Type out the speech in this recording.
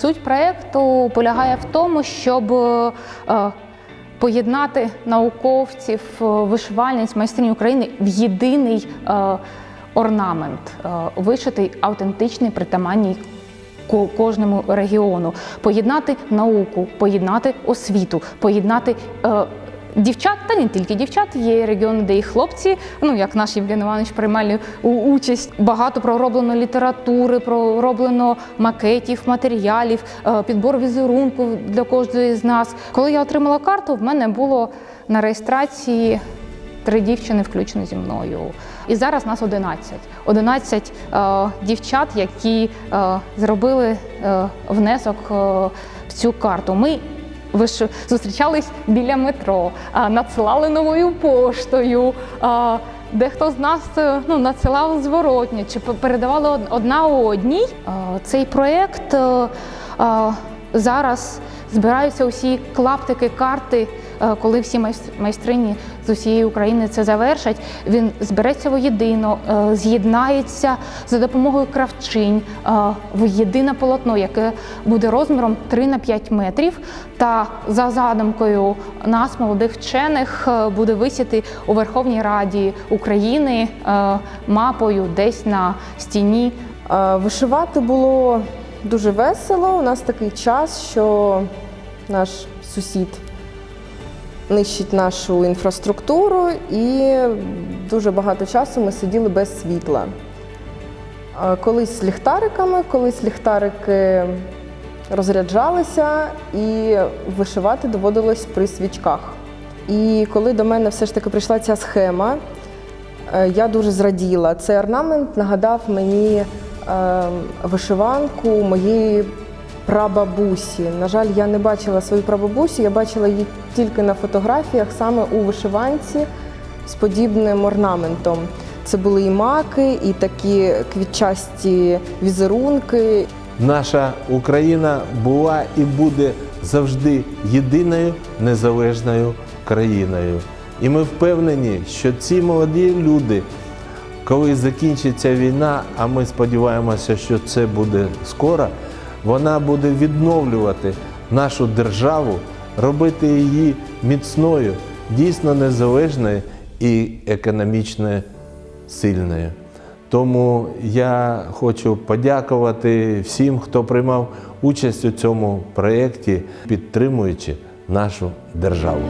Суть проєкту полягає в тому, щоб е, поєднати науковців, е, вишивальниць, майстринь України в єдиний е, орнамент, вишитий автентичний, притаманній ко- кожному регіону, поєднати науку, поєднати освіту, поєднати. Дівчат, та не тільки дівчат, є регіони, де і хлопці, ну як наш Євген Іванович приймали участь. Багато пророблено літератури, пророблено макетів, матеріалів, е, підбор візерунку для кожної з нас. Коли я отримала карту, в мене було на реєстрації три дівчини, включно зі мною. І зараз нас 11. 11 е, дівчат, які е, зробили е, внесок е, в цю карту. Ми ви ж зустрічались біля метро, а, надсилали новою поштою. Дехто з нас е, ну, надсилав зворотні чи пе- передавали одна одній. Цей проєкт е, зараз збираються усі клаптики карти, коли всі майстрині з усієї України це завершать. Він збереться воєдино, е, з'єднається за допомогою кравчинь е, в єдине полотно, яке буде розміром 3 на 5 метрів. Та за задумкою нас, молодих вчених, е, буде висіти у Верховній Раді України е, мапою десь на стіні Вишивати було дуже весело. У нас такий час, що наш сусід нищить нашу інфраструктуру, і дуже багато часу ми сиділи без світла. Колись з ліхтариками, колись ліхтарики розряджалися, і вишивати доводилось при свічках. І коли до мене все ж таки прийшла ця схема, Е, Я дуже зраділа. Цей орнамент нагадав мені е, вишиванку моєї прабабусі. На жаль, я не бачила свою прабабусю, я бачила її тільки на фотографіях, саме у вишиванці з подібним орнаментом. Це були і маки, і такі квітчасті візерунки. Наша Україна була і буде завжди єдиною незалежною країною. І ми впевнені, що ці молоді люди, коли закінчиться війна, а ми сподіваємося, що це буде скоро, вона буде відновлювати нашу державу, робити її міцною, дійсно незалежною і економічно сильною. Тому я хочу подякувати всім, хто приймав участь у цьому проєкті, підтримуючи нашу державу.